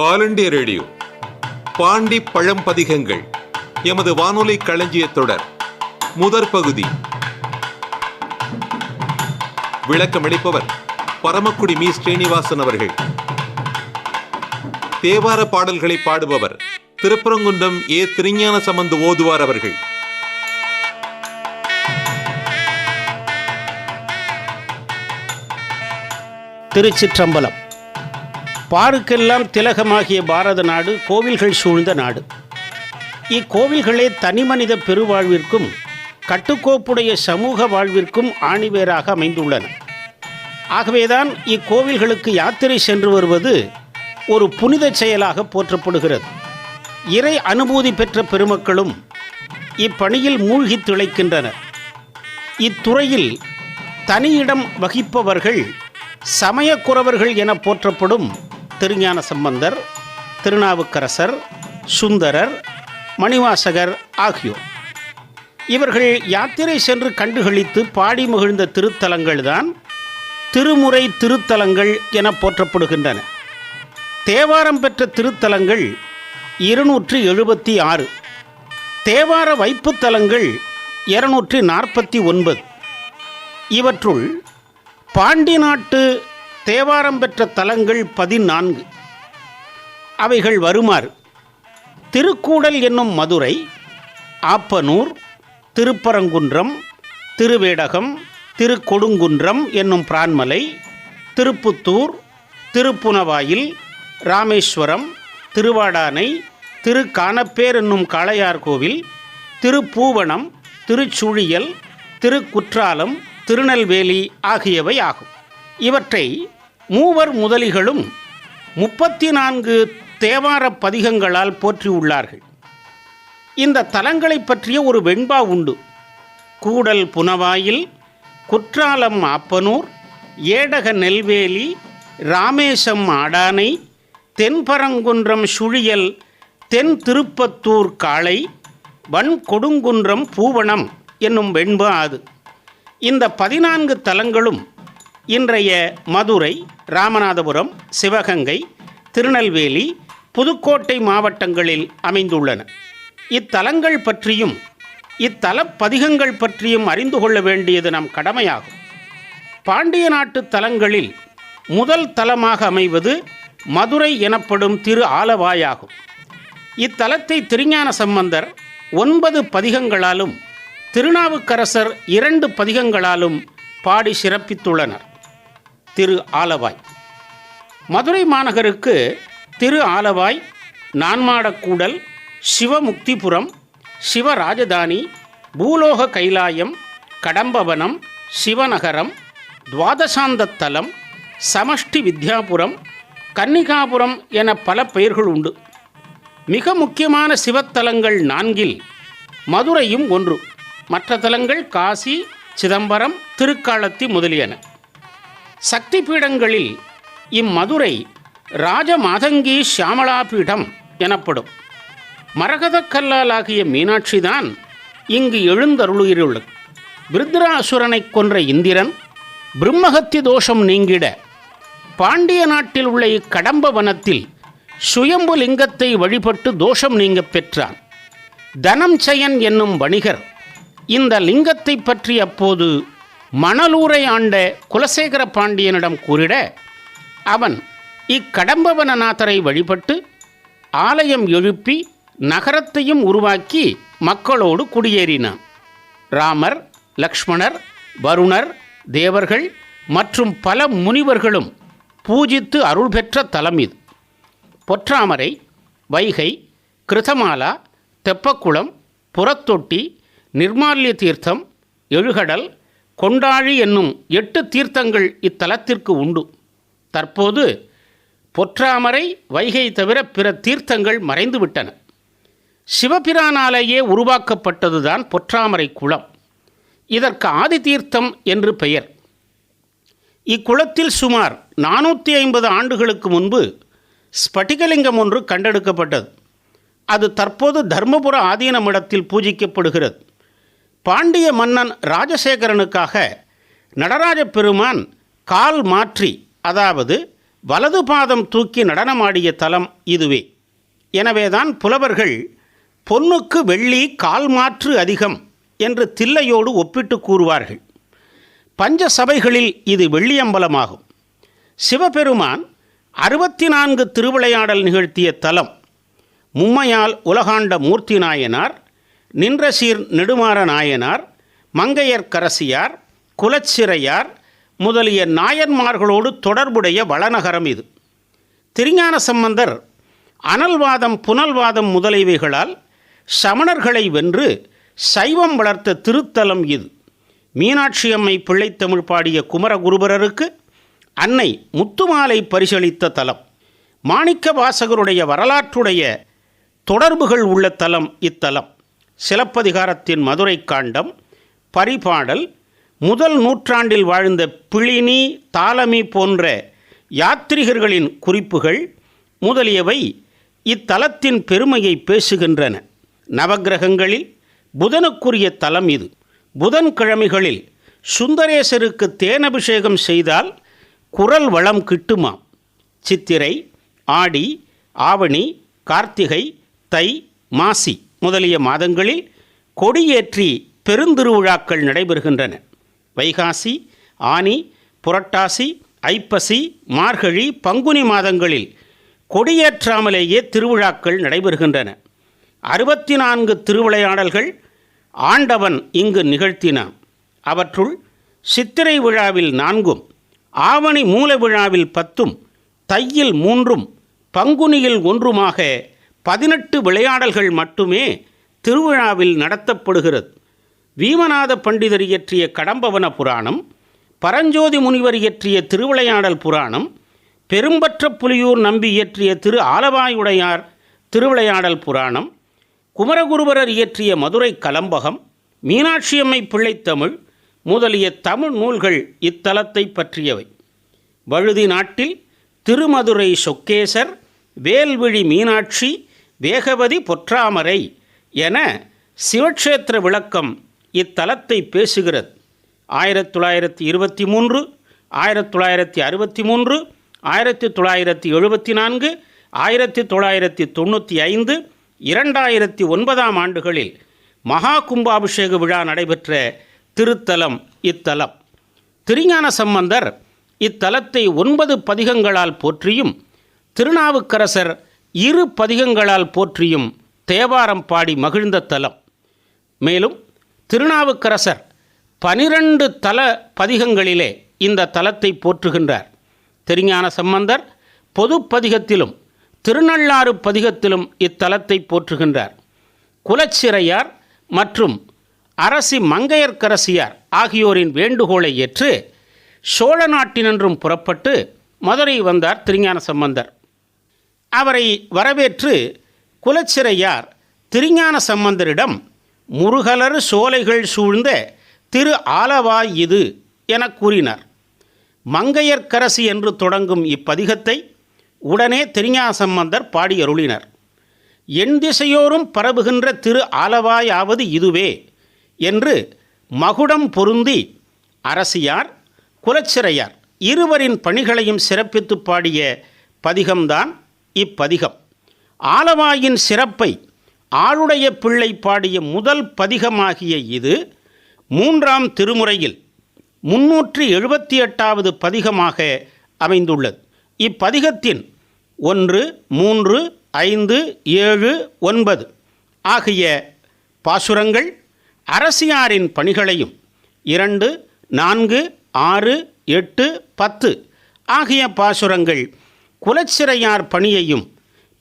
All India Radio Pondy பழம்பதிகங்கள் எமது வானொலி களஞ்சிய தொடர் முதற் பகுதி. விளக்கமளிப்பவர் பரமக்குடி மீ. ஸ்ரீனிவாசன் அவர்கள். தேவார பாடல்களை பாடுபவர் திருப்பரங்குன்றம் ஏ. திருஞான சம்பந்து ஓதுவார் அவர்கள். திருச்சிற்றம்பலம். பாருக்கெல்லாம் திலகமாகிய பாரத நாடு கோவில்கள் சூழ்ந்த நாடு. இக்கோவில்களே தனிமனித பெருவாழ்விற்கும் கட்டுக்கோப்புடைய சமூக வாழ்விற்கும் ஆணிவேராக அமைந்துள்ளன. ஆகவேதான் இக்கோவில்களுக்கு யாத்திரை சென்று வருவது ஒரு புனித செயலாக போற்றப்படுகிறது. இறை அனுபூதி பெற்ற பெருமக்களும் இப்பணியில் மூழ்கி திளைக்கின்றனர். இத்துறையில் தனியிடம் வகிப்பவர்கள் சமயக்குறவர்கள் என போற்றப்படும் திருஞான சம்பந்தர் திருநாவுக்கரசர் சுந்தரர் மணிவாசகர் ஆகியோர். இவர்கள் யாத்திரை சென்று கண்டுகளித்து பாடி மகிழ்ந்த திருத்தலங்கள்தான் திருமுறை திருத்தலங்கள் என போற்றப்படுகின்றன. தேவாரம் பெற்ற திருத்தலங்கள் இருநூற்றி எழுபத்தி ஆறு. தேவார வைப்புத்தலங்கள் இருநூற்றி நாற்பத்தி ஒன்பது. இவற்றுள் பாண்டி நாட்டு தேவாரம் பெற்ற தலங்கள் பதினான்கு. அவைகள் வருமாறு. திருக்கூடல் என்னும் மதுரை ஆப்பனூர் திருப்பரங்குன்றம் திருவேடகம் திருக்கொடுங்குன்றம் என்னும் பிரான்மலை திருப்புத்தூர் திருப்புனவாயில் ராமேஸ்வரம் திருவாடானை திருக்கானப்பேர் என்னும் காளையார் கோவில் திருப்பூவனம் திருச்சுழியல் திருக்குற்றாலம் திருநெல்வேலி ஆகியவை ஆகும். இவற்றை மூவர் முதலிகளும் முப்பத்தி நான்கு தேவார பதிகங்களால் போற்றியுள்ளார்கள். இந்த தலங்களைப் பற்றிய ஒரு வெண்பா உண்டு. கூடல் புனவாயில் குற்றாலம் ஆப்பனூர் ஏடக நெல்வேலி ராமேசம் ஆடானை தென்பரங்குன்றம் சுழியல் தென் திருப்பத்தூர் காளை வன் கொடுங்குன்றம் பூவனம் என்னும் வெண்பா அது. இந்த பதினான்கு தலங்களும் இன்றைய மதுரை ராமநாதபுரம் சிவகங்கை திருநெல்வேலி புதுக்கோட்டை மாவட்டங்களில் அமைந்துள்ளன. இத்தலங்கள் பற்றியும் இத்தலப்பதிகங்கள் பற்றியும் அறிந்து கொள்ள வேண்டியது நம் கடமையாகும். பாண்டிய நாட்டு தலங்களில் முதல் தலமாக அமைவது மதுரை எனப்படும் திரு ஆலவாயாகும். இத்தலத்தை திருஞான சம்பந்தர் ஒன்பது பதிகங்களாலும் திருநாவுக்கரசர் இரண்டு பதிகங்களாலும் பாடி சிறப்பித்துள்ளனர். திரு ஆலவாய். மதுரை மாநகருக்கு திரு ஆலவாய் நான்மாடக்கூடல் சிவமுக்திபுரம் சிவராஜதானி பூலோக கைலாயம் கடம்பவனம் சிவநகரம் துவாதசாந்தத்தலம் சமஷ்டி வித்யாபுரம் கன்னிகாபுரம் என பல பெயர்கள் உண்டு. மிக முக்கியமான சிவத்தலங்கள் நான்கில் மதுரையும் ஒன்று. மற்ற தலங்கள் காசி சிதம்பரம் திருக்காலத்தி முதலியன. சக்தி பீடங்களில் இம்மதுரை ராஜமாதங்கி ஷியாமலா பீடம் எனப்படும். மரகதக் மீனாட்சி மீனாட்சிதான் இங்கு எழுந்தருளுகிறது விருத்ராசுரனைக் கொன்ற இந்திரன் பிரம்மஹத்தி தோஷம் நீங்கிட பாண்டிய நாட்டில் உள்ள இக்கடம்ப வனத்தில் சுயம்பு லிங்கத்தை வழிபட்டு தோஷம் நீங்கப் பெற்றான். தனம் செயன் என்னும் வணிகர் இந்த லிங்கத்தை பற்றி அப்போது மணலூரை ஆண்ட குலசேகர பாண்டியனிடம் கூறிட அவன் இக்கடம்பவனநாதரை வழிபட்டு ஆலயம் எழுப்பி நகரத்தையும் உருவாக்கி மக்களோடு குடியேறினான். ராமர் லக்ஷ்மணர் வருணர் தேவர்கள் மற்றும் பல முனிவர்களும் பூஜித்து அருள் பெற்ற தலம் இது. பொற்றாமரை வைகை கிருதமாலா தெப்பக்குளம் புறத்தொட்டி நிர்மால்ய தீர்த்தம் எழுகடல் கொண்டாழி என்னும் எட்டு தீர்த்தங்கள் இத்தலத்திற்கு உண்டு. தற்போது பொற்றாமரை வைகை தவிர பிற தீர்த்தங்கள் மறைந்துவிட்டன. சிவபிரானாலேயே உருவாக்கப்பட்டதுதான் பொற்றாமரை குளம். இதற்கு ஆதி தீர்த்தம் என்று பெயர். இக்குளத்தில் சுமார் நானூற்றி ஐம்பது ஆண்டுகளுக்கு முன்பு ஸ்பட்டிகலிங்கம் ஒன்று கண்டெடுக்கப்பட்டது. அது தற்போது தர்மபுர ஆதீனமிடத்தில் பூஜிக்கப்படுகிறது. பாண்டிய மன்னன் ராஜசேகரனுக்காக நடராஜ பெருமான் கால் மாற்றி அதாவது வலது பாதம் தூக்கி நடனமாடிய தலம் இதுவே. எனவேதான் புலவர்கள் பொன்னுக்கு வெள்ளி கால் மாற்று அதிகம் என்று தில்லையோடு ஒப்பிட்டு கூறுவார்கள். பஞ்ச சபைகளில் இது வெள்ளியம்பலமாகும். சிவபெருமான் அறுபத்தி நான்கு திருவிளையாடல் நிகழ்த்திய தலம் மும்மையால் உலகாண்ட மூர்த்தி நாயனார் நின்றசீர் நெடுமாற நாயனார் மங்கையர்க்கரசியார் குலச்சிறையார் முதலிய நாயன்மார்களோடு தொடர்புடைய வளநகரம் இது. திருஞான சம்பந்தர் அனல்வாதம் புனல்வாதம் முதலியவைகளால் சமணர்களை வென்று சைவம் வளர்த்த திருத்தலம் இது. மீனாட்சி அம்மை பிள்ளைத்தமிழ் பாடிய குமரகுருபரருக்கு அன்னை முத்துமாலை பரிசளித்த தலம். மாணிக்க வாசகருடைய வரலாற்றுடைய தொடர்புகள் உள்ள தலம் இத்தலம். சிலப்பதிகாரத்தின் மதுரை காண்டம் பரிபாடல் முதல் நூற்றாண்டில் வாழ்ந்த பிளினி தாலமி போன்ற யாத்ரிகர்களின் குறிப்புகள் முதலியவை இத்தலத்தின் பெருமையை பேசுகின்றன. நவக்கிரகங்களில் புதனுக்குரிய தலம் இது. புதன்கிழமைகளில் சுந்தரேசருக்கு தேனபிஷேகம் செய்தால் குரல் வளம் கிட்டுமாம் சித்திரை ஆடி ஆவணி கார்த்திகை தை மாசி. முதலிய மாதங்களில் கொடியேற்றி பெருந்திருவிழாக்கள் நடைபெறுகின்றன. வைகாசி ஆனி புரட்டாசி ஐப்பசி மார்கழி பங்குனி மாதங்களில் கொடியேற்றாமலேயே திருவிழாக்கள் நடைபெறுகின்றன. அறுபத்தி நான்கு திருவிளையாடல்கள் ஆண்டவன் இங்கு நிகழ்த்தினான். அவற்றுள் சித்திரை விழாவில் நான்கும் ஆவணி மூல விழாவில் பத்தும் தையில் மூன்றும் பங்குனியில் ஒன்றுமாக பதினெட்டு விளையாடல்கள் மட்டுமே திருவிழாவில் நடத்தப்படுகிறது. வீமநாத பண்டிதர் இயற்றிய கடம்பவன புராணம் பரஞ்சோதி முனிவர் இயற்றிய திருவிளையாடல் புராணம் பெரும்பற்ற புலியூர் நம்பி இயற்றிய திரு ஆலவாயுடையார் திருவிளையாடல் புராணம் குமரகுருபரர் இயற்றிய மதுரை கலம்பகம் மீனாட்சியம்மை பிள்ளைத்தமிழ் முதலிய தமிழ் நூல்கள் இத்தலத்தை பற்றியவை. வழுதி நாட்டில் திருமதுரை சொக்கேசர் வேல்விழி மீனாட்சி வேகவதி பொற்றாமரை என சிவக்ஷேத்திர விளக்கம் இத்தலத்தை பேசுகிறது. ஆயிரத்தி தொள்ளாயிரத்தி இருபத்தி மூன்று ஆயிரத்தி தொள்ளாயிரத்தி அறுபத்தி மூன்று ஆயிரத்தி தொள்ளாயிரத்தி எழுபத்தி நான்கு ஆயிரத்தி தொள்ளாயிரத்தி தொண்ணூற்றி ஐந்து இரண்டாயிரத்தி ஒன்பதாம் ஆண்டுகளில் மகா கும்பாபிஷேக விழா நடைபெற்ற திருத்தலம் இத்தலம். திருஞான சம்பந்தர் இத்தலத்தை ஒன்பது பதிகங்களால் போற்றியும் திருநாவுக்கரசர் இரு பதிகங்களால் போற்றியும் தேவாரம் பாடி மகிழ்ந்த தலம். மேலும் திருநாவுக்கரசர் பனிரெண்டு தல பதிகங்களிலே இந்த தலத்தை போற்றுகின்றார். திருஞான சம்பந்தர் பொது பதிகத்திலும் திருநள்ளாறு பதிகத்திலும் இத்தலத்தை போற்றுகின்றார். குலச்சிறையார் மற்றும் அரசி மங்கையர்க்கரசியார் ஆகியோரின் வேண்டுகோளை ஏற்று சோழ நாட்டினின்றும் புறப்பட்டு மதுரை வந்தார் திருஞான சம்பந்தர். அவரை வரவேற்று குலச்சிறையார் திருஞான சம்பந்தரிடம் முருகலர் சோலைகள் சூழ்ந்த திரு ஆலவாய் இது என கூறினார். மங்கையர்க்கரசி என்று தொடங்கும் இப்பதிகத்தை உடனே திருஞான சம்பந்தர் பாடியருளினர். எண் திசையோரும் பரவுகின்ற திரு ஆலவாயாவது இதுவே என்று மகுடம் பொருந்தி அரசியார் குலச்சிறையார் இருவரின் பணிகளையும் சிறப்பித்து பாடிய பதிகம்தான் இப்பதிகம். ஆலவாயின் சிறப்பை ஆளுடைய பிள்ளை பாடிய முதல் பதிகமாகிய இது மூன்றாம் திருமுறையில் முன்னூற்றி எழுபத்தி எட்டாவது பதிகமாக அமைந்துள்ளது. இப்பதிகத்தின் ஒன்று மூன்று ஐந்து ஏழு ஒன்பது ஆகிய பாசுரங்கள் அரசியாரின் பணிகளையும் இரண்டு நான்கு ஆறு எட்டு பத்து ஆகிய பாசுரங்கள் குலச்சிறையார் பணியையும்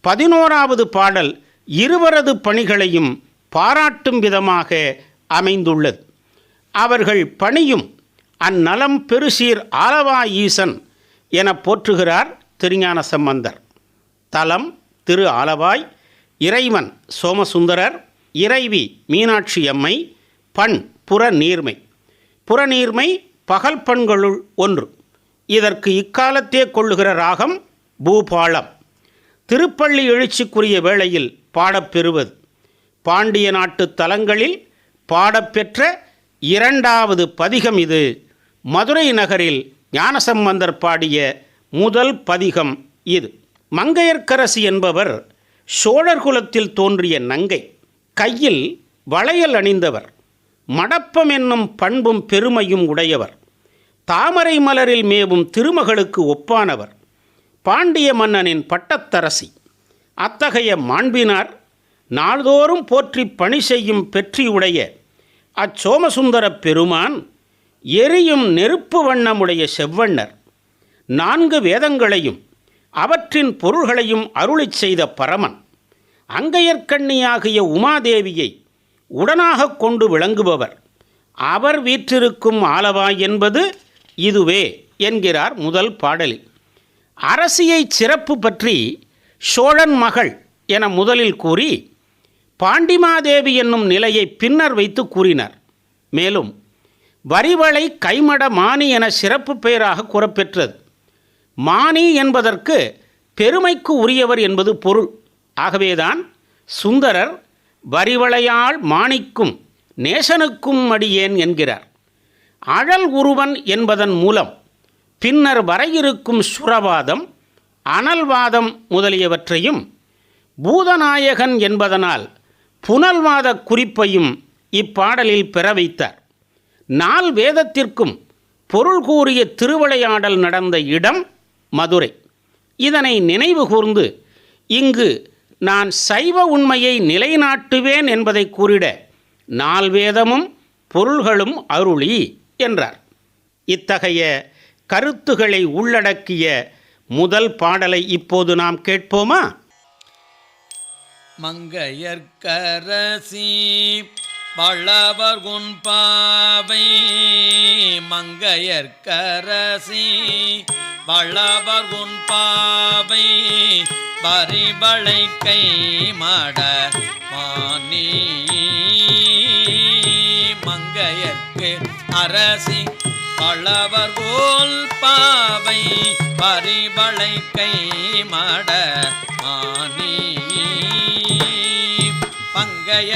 பதினோராவது பாடல் இருவரது பணிகளையும் பாராட்டும் விதமாக அமைந்துள்ளது. அவர்கள் பணியும் அந்நலம் பெருசீர் ஆலவா ஈசன் என போற்றுகிறார் திருஞான சம்பந்தர். தலம் திரு ஆலவாய் இறைவன் சோமசுந்தரர் இறைவி மீனாட்சி அம்மை பண் புற நீர்மை புறநீர்மை பகல் பண்களுள் ஒன்று. இதற்கு இக்காலத்தே கொள்ளுகிற ராகம் பூபாலம் திருப்பள்ளி எழுச்சிக்குரிய வேளையில் பாடப்பெறுவது பாண்டிய நாட்டு தலங்களில் பாடப்பெற்ற இரண்டாவது பதிகம் இது. மதுரை நகரில் ஞானசம்பந்தர் பாடிய முதல் பதிகம் இது. மங்கையர்க்கரசி என்பவர் சோழர் குலத்தில் தோன்றிய நங்கை. கையில் வளையல் அணிந்தவர். மடப்பம் என்னும் பண்பும் பெருமையும் உடையவர். தாமரை மலரில் மேவும் திருமகளுக்கு ஒப்பானவர். பாண்டிய மன்னனின் பட்டத்தரசி. அத்தகைய மாண்பினார் நாள்தோறும் போற்றி பணி செய்யும் பெற்றியுடைய அச்சோமசுந்தரப் பெருமான் எரியும் நெருப்பு வண்ணமுடைய செவ்வண்ணர். நான்கு வேதங்களையும் அவற்றின் பொருள்களையும் அருளிச் செய்த பரமன். அங்கையர்க்கண்ணியாகிய உமாதேவியை உடனாகக் கொண்டு விளங்குபவர். அவர் வீற்றிருக்கும் ஆலவா என்பது இதுவே என்கிறார் முதல் பாடலில் அரசியை சிறப்பு பற்றி சோழன் மகள் என முதலில் கூறி பாண்டிமாதேவி என்னும் நிலையை பின்னர் வைத்து கூறினார். மேலும் வரிவளை கைமட மானி என சிறப்பு பெயராக கூறப்பெற்றது. மானி என்பதற்கு பெருமைக்கு உரியவர் என்பது பொருள். ஆகவேதான் சுந்தரர் வரிவளையால் மாணிக்கும் நேசனுக்கும் அடியேன் என்கிறார். அழல் உருவன் என்பதன் மூலம் பின்னர் வர இருக்கும் சுரவாதம் அனல்வாதம் முதலியவற்றையும் பூதநாயகன் என்பதனால் புனல்வாத குறிப்பையும் இப்பாடலில் பெற வைத்தார் நால் வேதத்திற்கும் பொருள் கூறிய திருவிளையாடல் நடந்த இடம் மதுரை. இதனை நினைவு கூர்ந்து இங்கு நான் சைவ உண்மையை நிலைநாட்டுவேன் என்பதை கூறிட நால்வேதமும் பொருள்களும் அருளி என்றார். இத்தகைய கருத்துகளை உள்ளடக்கிய முதல் பாடலை இப்போது நாம் கேட்போமா? மங்கையர்க்கரசி பழவர் பாவை. மங்கையர்க்கரசி பழவர் பாவை. பரிபளை கை மட மானி. மங்கையர்க்கு அரசி பளவர் போல் பாவை பரிபளை கை மட மானி. பங்கைய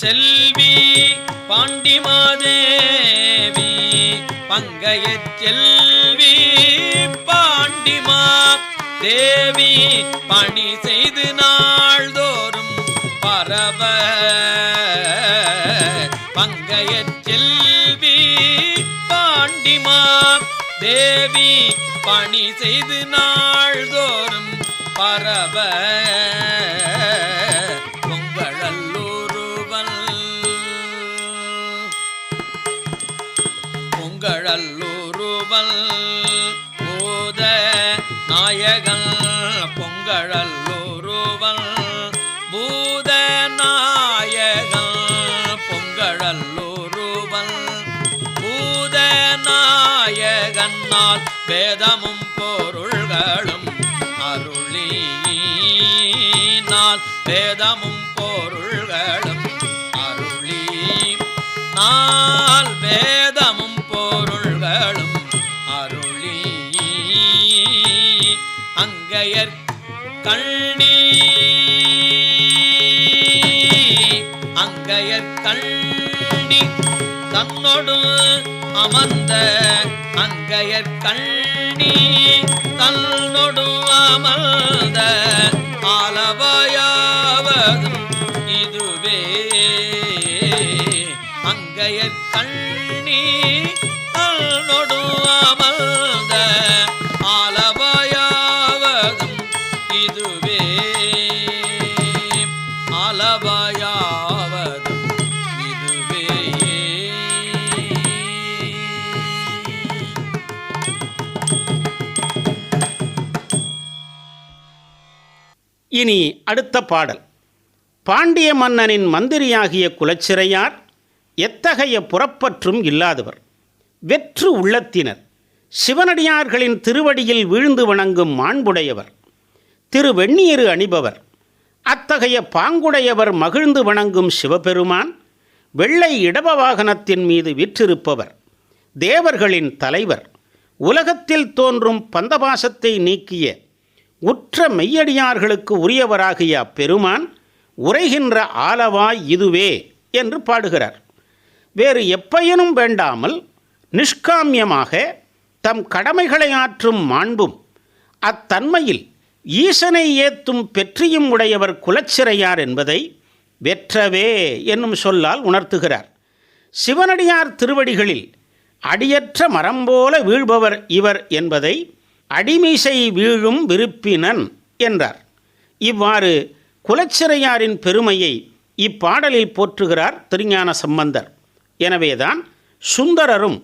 செல்வி பாண்டிமாதேவி பங்கைய செல்வி பாண்டிமா தேவி பணி செய்து நாள்தோறும் பரவ. பங்கைய செல்வி பாண்டிமா தேவி பணி செய்து நாள்தோறும் பரவ அருளினால் வேதமும் பொருள்களும் அருளி நாள் வேதமும் பொருள்களும் அருளி அங்கையர் கண்ணி அங்கையர் கண்ணி தன்னொடு அமர்ந்த அங்கையர் கண்ணி தன்னொடு அமர்ந்த ஆலவாயாவதும் இனி அடுத்த பாடல். பாண்டிய மன்னனின் மந்திரியாகிய குலச்சிறையார் எத்தகைய புறப்பற்றும் இல்லாதவர். வெற்று உள்ளத்தினர். சிவனடியார்களின் திருவடியில் வீழ்ந்து வணங்கும் மாண்புடையவர். திரு வெந்நீரு அணிபவர். அத்தகைய பாங்குடையவர் மகிழ்ந்து வணங்கும் சிவபெருமான். வெள்ளை இடப வாகனத்தின் மீது விற்றிருப்பவர். தேவர்களின் தலைவர். உலகத்தில் தோன்றும் பந்தபாசத்தை நீக்கிய உற்ற மெய்யடியார்களுக்கு உரியவராகிய அப்பெருமான் உரைகின்ற ஆலவாய் இதுவே என்று பாடுகிறார். வேறு எப்பயனும் வேண்டாமல் நிஷ்காமியமாக தம் கடமைகளை ஆற்றும் மாண்பும் அத்தன்மையில் ஈசனை ஏத்தும் பெற்றியும் உடையவர் குலச்சிறையார் என்பதை வெற்றவே என்னும் சொல்லால் உணர்த்துகிறார். சிவனடியார் திருவடிகளில் அடியற்ற மரம் போல வீழ்பவர் இவர் என்பதை அடிமிசை வீழும் விருப்பினன் என்றார். இவ்வாறு குலச்சிறையாரின் பெருமையை இப்பாடலில் போற்றுகிறார் திருஞான சம்பந்தர். எனவேதான் சுந்தரரும்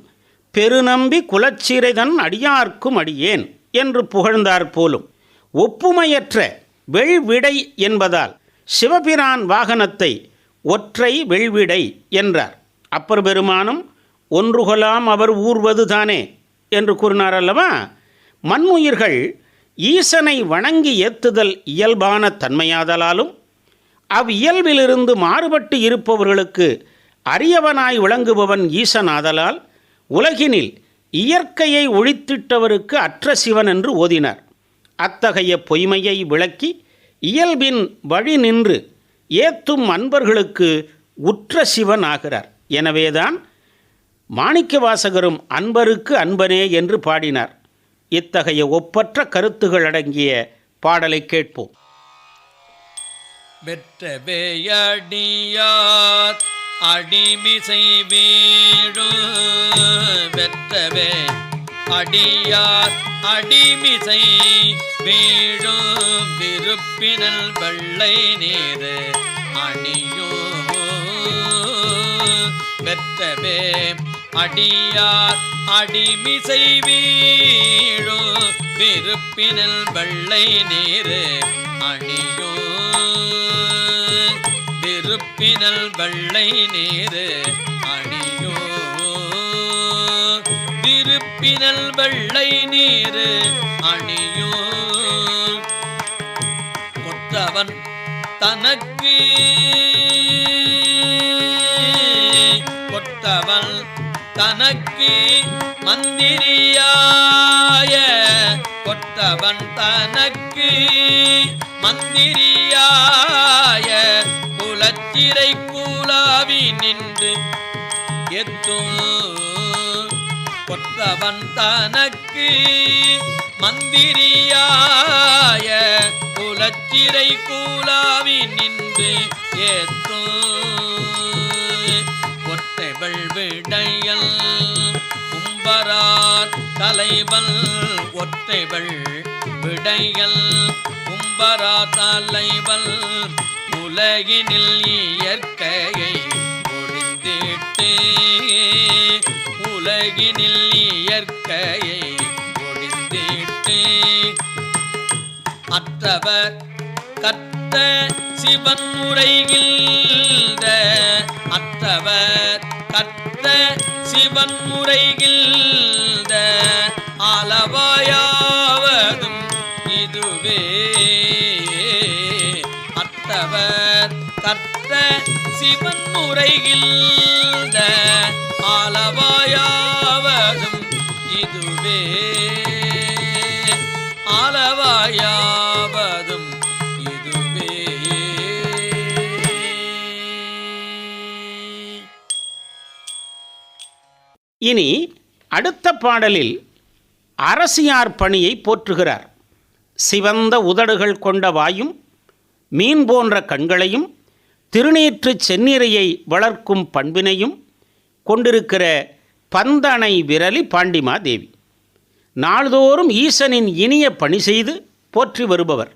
பெருநம்பி குலச்சிறைதன் அடியார்க்கும் அடியேன் என்று புகழ்ந்தார் போலும். ஒப்புமையற்ற வெள்விடை என்பதால் சிவபிரான் வாகனத்தை ஒற்றை வெள்விடை என்றார். அப்பர் பெருமானும் ஒன்றுகொலாம் அவர் ஊர்வது தானே என்று கூறினார் அல்லவா? மண்ணுயிர்கள் ஈசனை வணங்கி ஏத்துதல் இயல்பான தன்மையாதலாலும் அவ்வியல்பிலிருந்து மாறுபட்டு இருப்பவர்களுக்கு அரியவனாய் விளங்குபவன் ஈசனாதலால் உலகினில் இயற்கையை ஒழித்திட்டவருக்கு அற்ற சிவன் என்று ஓதினார். அத்தகைய பொய்மையை விளக்கி இயல்பின் வழி நின்று ஏத்தும் அன்பர்களுக்கு உற்ற சிவன் ஆகிறார். எனவேதான் மாணிக்கவாசகரும் அன்பருக்கு அன்பனே என்று பாடினார். இத்தகைய ஒப்பற்ற கருத்துகள் அடங்கிய பாடலை கேட்போம். வெற்றவேயடியார் அடிமிசை வீழு வெற்றவே அடியார் அடிமிசை வீழு விருப்பினல் வெள்ளை நீர் அணியோ. வெற்றவே அடியார் அடிமிசை வீழு விருப்பினல் வெள்ளை நீரு அணியோ விருப்பினல் வெள்ளை நீரு அணியோ திருப்பினல் வெள்ளை நீரு அணியோ கொற்றவன் தனக்கு கொற்றவன் தனக்கு மந்திரியாய கொட்டவன் தனக்கு மந்திரியாய குலச்சிறை கூலாவி நின்று எத்தும் கொட்டவன் தனக்கு மந்திரியாய குலச்சிறை கூலாவி நின்று ஏத்தும் அவள் விடையல். கும்பரார் தலைவல் ஒற்றைவள் விடையல். கும்பரா தலைவல் உலகினில் இயற்கையை முடிந்திட்டு உலகினில் இயற்கையை முடிந்திட்டு அற்றவர் கற்ற சிவன் முறைகில்த அத்தவர் கத்த சிவன் முறைகில்த அளவாயாவதும் இதுவே. அத்தவர் கத்த சிவன் முறைகில்த இனி அடுத்த பாடலில் அரசியார் பணியை போற்றுகிறார். சிவந்த உதடுகள் கொண்ட வாயும் மீன் போன்ற கண்களையும் திருநீற்றுச் செந்நிறையை வளர்க்கும் பண்பினையும் கொண்டிருக்கிற பந்தனை விரலி பாண்டிமாதேவி நாள்தோறும் ஈசனின் இனிய பணி செய்து போற்றி வருபவர்.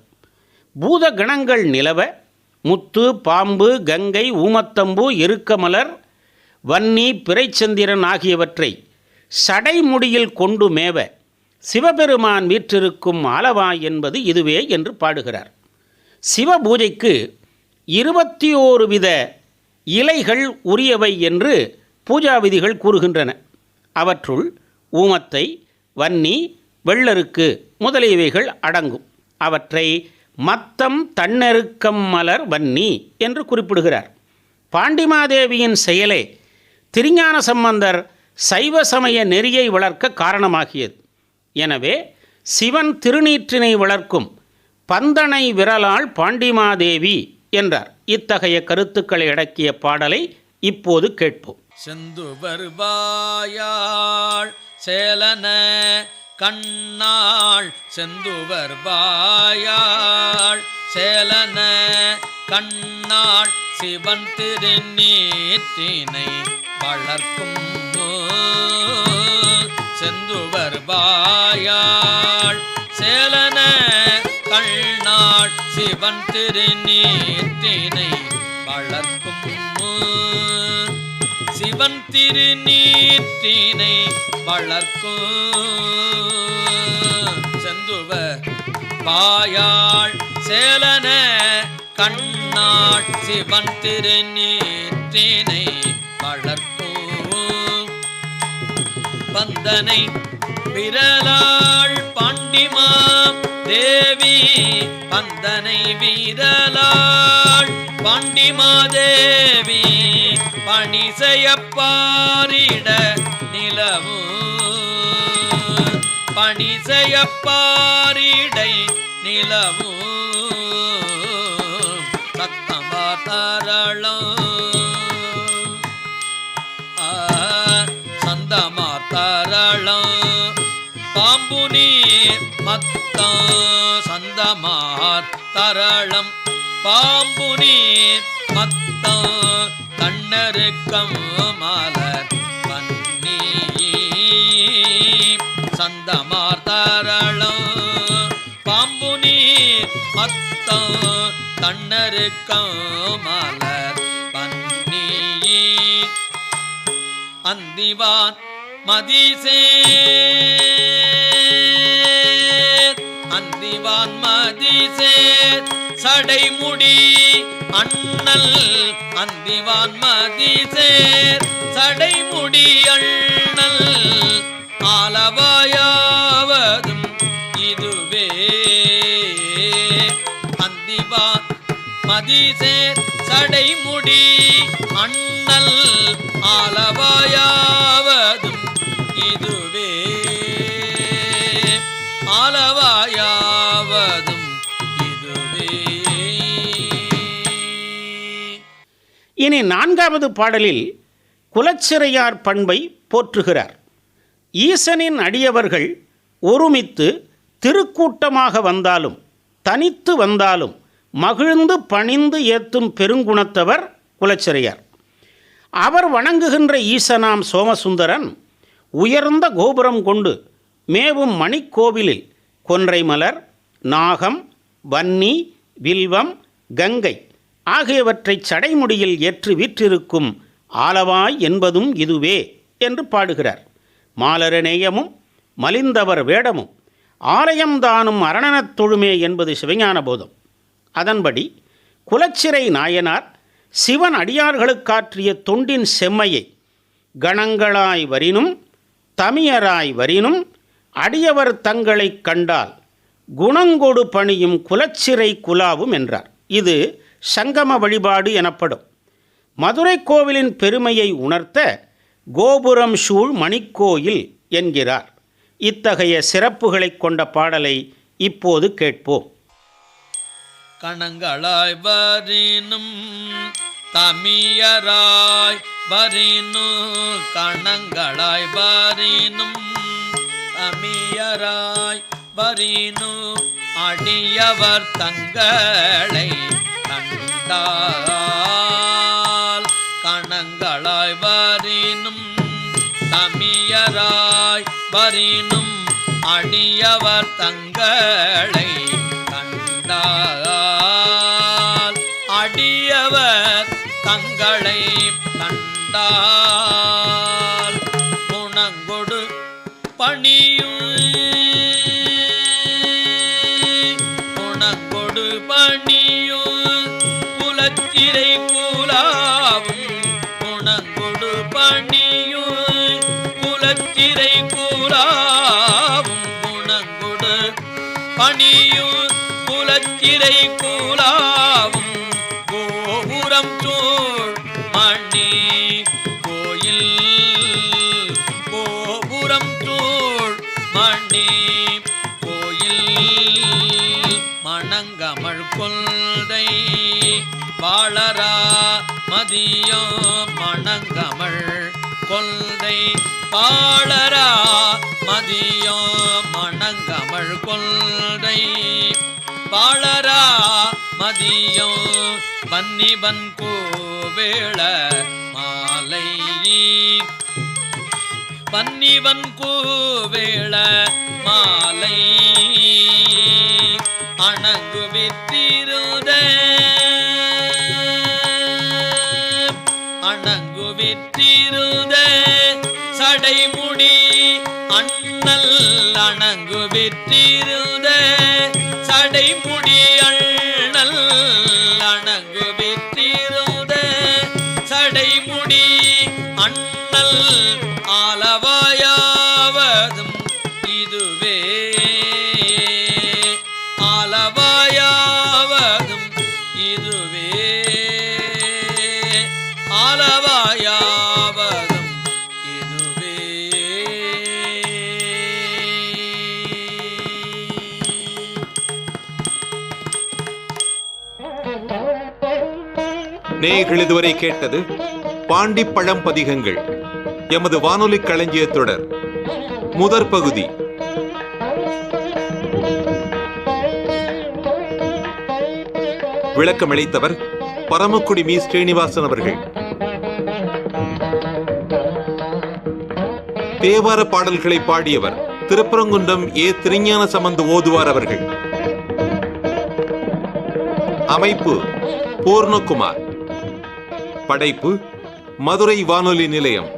பூத கணங்கள் நிலவ முத்து பாம்பு கங்கை ஊமத்தம்பு எருக்கமலர் வன்னி பிறைச்சந்திரன் ஆகியவற்றை சடைமுடியில் கொண்டு மேவ சிவபெருமான் வீற்றிருக்கும் ஆலவாய் என்பது இதுவே என்று பாடுகிறார். சிவ பூஜைக்கு இருபத்தி ஓரு வித இலைகள் உரியவை என்று பூஜா விதிகள் கூறுகின்றன. அவற்றுள் ஊமத்தை வன்னி வெள்ளருக்கு முதலியவைகள் அடங்கும். அவற்றை மத்தம் தன்னெருக்கம் மலர் வன்னி என்று குறிப்பிடுகிறார். பாண்டிமாதேவியின் செயலே திருஞான சம்பந்தர் சைவ சமய நெறியை வளர்க்க காரணமாகியது. எனவே சிவன் திருநீற்றினை வளர்க்கும் பந்தனை விரலால் பாண்டிமாதேவி என்றார். இத்தகைய கருத்துக்களை அடக்கிய பாடலை இப்போது கேட்போம். செந்து வருவாயாள் சேலன கண்ணாள் செந்து வருவாயாள் சேலன கண்ணாள் சிவன் திருநீற்றினை வளர்க்கும்? செந்துவர் வாயாள் சேலன கண்ணாள் சிவன் திருநீற்றினை வளர்க்கும்? சிவன் திருநீற்றினை வளர்க்கும் செந்துவ வாயாள் சேலன கண்ணாள் சிவன் திருநீற்றினை வளர்க்கும் பந்தனை விரலாள் பாண்டிமாம் தேவி பந்தனை விரலாள் பாண்டிமா தேவி பணி செய்யப்பாரிட நிலவு பணி செய்யப்பாரிடை நிலவு சத்தமா தரளம். சந்தமா தரளம் பாம்பு நீர் மத்தம் சந்தமார் தரளம் பாம்பு நீர் மத்தம் கண்ணருக்கம் மலர் பன்னி சந்தமார் தரளம் பாம்பு நீர் மத்தம் கண்ணருக்கம் மலர் அந்திவான் மதிசே. அந்திவான் மதிசே. சடைமுடி அண்ணல் அந்திவான் மதிசே. சடைமுடி அண்ணல் ஆலவாயாவதும் இதுவே. அந்திவான் மதிசே சடைமுடி அண்ணல் ஆலவாயாவதும் இதுவே. ஆலவாயாவதும் இதுவே. இனி நான்காவது பாடலில் குலச்சிறையார் பண்பை போற்றுகிறார். ஈசனின் அடியவர்கள் ஒருமித்து திருக்கூட்டமாக வந்தாலும் தனித்து வந்தாலும் மகிழ்ந்து பணிந்து ஏத்தும் பெருங்குணத்தவர் குலச்சிறையார். அவர் வணங்குகின்ற ஈசனாம் சோமசுந்தரன் உயர்ந்த கோபுரம் கொண்டு மேவும் மணிக்கோவிலில் கொன்றை மலர் நாகம் வன்னி வில்வம் கங்கை ஆகியவற்றைச் சடைமுடியில் ஏற்று விற்றிருக்கும் ஆலவாய் என்பதும் இதுவே என்று பாடுகிறார். மாலர நேயமும் மலிந்தவர் வேடமும் ஆலயம்தானும் அரணனத் தொழுமே என்பது சிவஞான போதம் அதன்படி குலச்சிறை நாயனார் சிவன் அடியார்களுக்காற்றிய தொண்டின் செம்மையை கணங்களாய் வரினும் தமியராய் வரினும் அடியவர் தங்களைக் கண்டால் குணங்கொடு பணியும் குலச்சிறை குலாவும் என்றார். இது சங்கம வழிபாடு எனப்படும். மதுரை கோவிலின் பெருமையை உணர்த்த கோபுரம் சூழ் மணிக்கோயில் என்கிறார். இத்தகைய சிறப்புகளைக் கொண்ட பாடலை இப்போது கேட்போம். கணங்களாய் வரினும் தமியராய் வரினு கணங்களாய் வரினும். தமியராய் வரினு அடியவர் தங்களை கண்டால் கணங்களாய் வரினும். தமியராய் வரினும் அடியவர் தங்களை கண்டால். அடியவர் தங்களை கண்டால் குணங்கொடு பணியும். குணங்கொடு பணியும். குலச்சிறை கூலாவும். குணங்கொடு பணியும். குலச்சிறை கூலாவும். குணங்கொடு பணியும். குலச்சிறை கூலாவும். கோபுரம் சூழ் மணி கோயில் கோபுரம் சூழ் மணி கோயில் மணங்கமழ் கொள்தை பாளரா மதியம் மணங்கமழ் கொள்தை பாளரா மதியோ மணங்கமழ் கொன்றை பாளரா மதியோ மன்னிபன் கோவேள மாலை பன்னிவன் கூவேள மாலை அணங்கு வித்திருத அணங்கு வித்திருத சடைமுடி அண்ணல் நீங்கள் இதுவரை கேட்டது பாண்டி பழம் பதிகங்கள். எமது வானொலி களஞ்சிய தொடர். முதற் பகுதி. விளக்கமளித்தவர் பரமக்குடி மீ. ஸ்ரீனிவாசன் அவர்கள். தேவார பாடல்களை பாடியவர் திருப்பரங்குன்றம் ஏ. திருஞான சம்பந்து ஓதுவார் அவர்கள். அமைப்பு பூர்ணகுமார். படைப்பு மதுரை வானொலி நிலையம்.